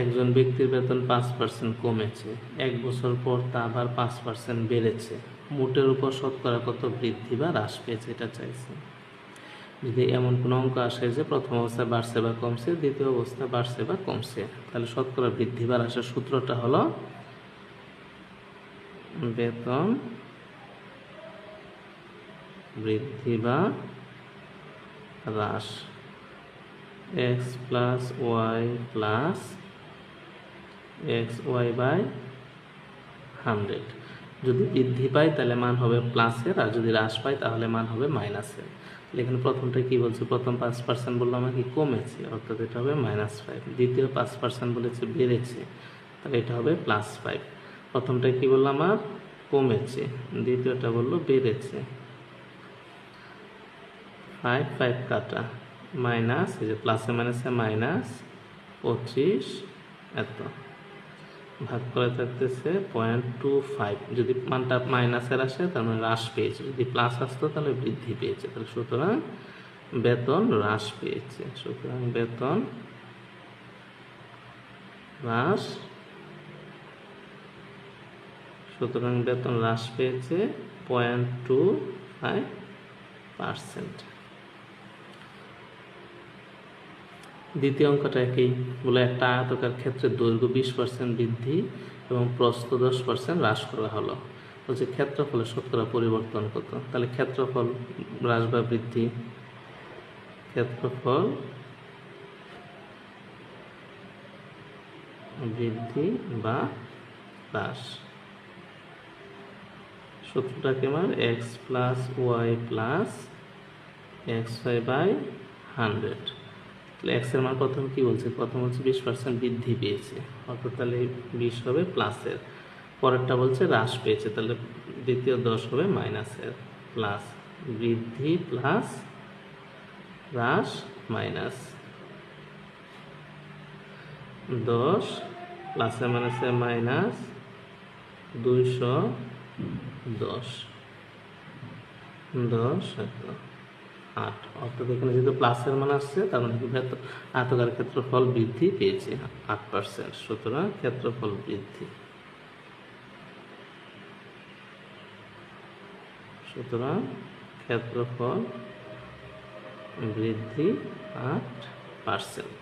একজন ব্যক্তির বেতন পাঁচ পার্সেন্ট কমেছে, এক বছর পর তা আবার পাঁচ পার্সেন্ট বেড়েছে। মোটের উপর শতকরা কত বৃদ্ধি বা হ্রাস পেয়েছে এটা চাইছে। যদি এমন কোনো অঙ্ক আসে যে প্রথম অবস্থায় বাড়ছে বা কমছে, দ্বিতীয় অবস্থায় বাড়ছে বা কমছে, তাহলে শতকরা বৃদ্ধি বা হ্রাসের সূত্রটা হলো বেতন বৃদ্ধি বা হ্রাস। X plus y plus x y by hundred যদি বৃদ্ধি পায়, তাহলে মান হবে প্লাসের আর যদি হ্রাস পায়, তাহলে মান হবে মাইনাসের এখানে প্রথমটা কি বলছে? প্রথম পাঁচ পার্সেন্ট বলল আমাকে কমেছে, অর্থাৎ এটা হবে মাইনাস ফাইভ দ্বিতীয় পাঁচ পার্সেন্ট বলেছে বেড়েছে, তাহলে এটা হবে প্লাস ফাইভ প্রথমটা কি বলল আমার? কমেছে। দ্বিতীয়টা বলল বেড়েছে। ফাইভ ফাইভ কাটা। মাইনাস এই যে প্লাসে মাইনাসে মাইনাস পঁচিশ, এত। ভাগ করে থাকতেছে পয়েন্ট টু ফাইভ যদি মানটা মাইনাসের আসে, তার মানে হ্রাস পেয়েছে। যদি প্লাস আসতো, তাহলে বৃদ্ধি পেয়েছে। তাহলে সুতরাং বেতন হ্রাস পেয়েছে। সুতরাং বেতন হ্রাস, সুতরাং বেতন হ্রাস পেয়েছে পয়েন্ট টু ফাইভ পার্সেন্ট দ্বিতীয় অঙ্কটা একই। বলে একটা আয়তকার ক্ষেত্রে দৈর্ঘ্য বিশ পার্সেন্ট বৃদ্ধি এবং প্রস্থ দশ পার্সেন্ট হ্রাস করা হলো। বলছে ক্ষেত্রফলের শতকরা পরিবর্তন কত? তাহলে ক্ষেত্রফল হ্রাস বা বৃদ্ধি? ক্ষেত্রফল বৃদ্ধি বা হ্রাস। সূত্রটা কেমন x plus y plus x y by hundred তাহলে এক্সের মান প্রথম কি বলছে? প্রথম হচ্ছে বিশ পার্সেন্ট বৃদ্ধি পেয়েছে। অর্থাৎ তাহলে বিশ হবে প্লাসের পরেরটা বলছে হ্রাস পেয়েছে, তাহলে দ্বিতীয় দশ হবে মাইনাসের প্লাস বৃদ্ধি প্লাস হ্রাস মাইনাস দশ প্লাসে মাইনাসে মাইনাস দুইশো দশ। দশ আট। অর্থাৎ এখানে যেহেতু প্লাসের মান আসছে, তার মানে কি আয়তকার ক্ষেত্রফল বৃদ্ধি পেয়েছে আট পার্সেন্ট সুতরাং ক্ষেত্রফল বৃদ্ধি। সুতরাং ক্ষেত্রফল বৃদ্ধি আট পার্সেন্ট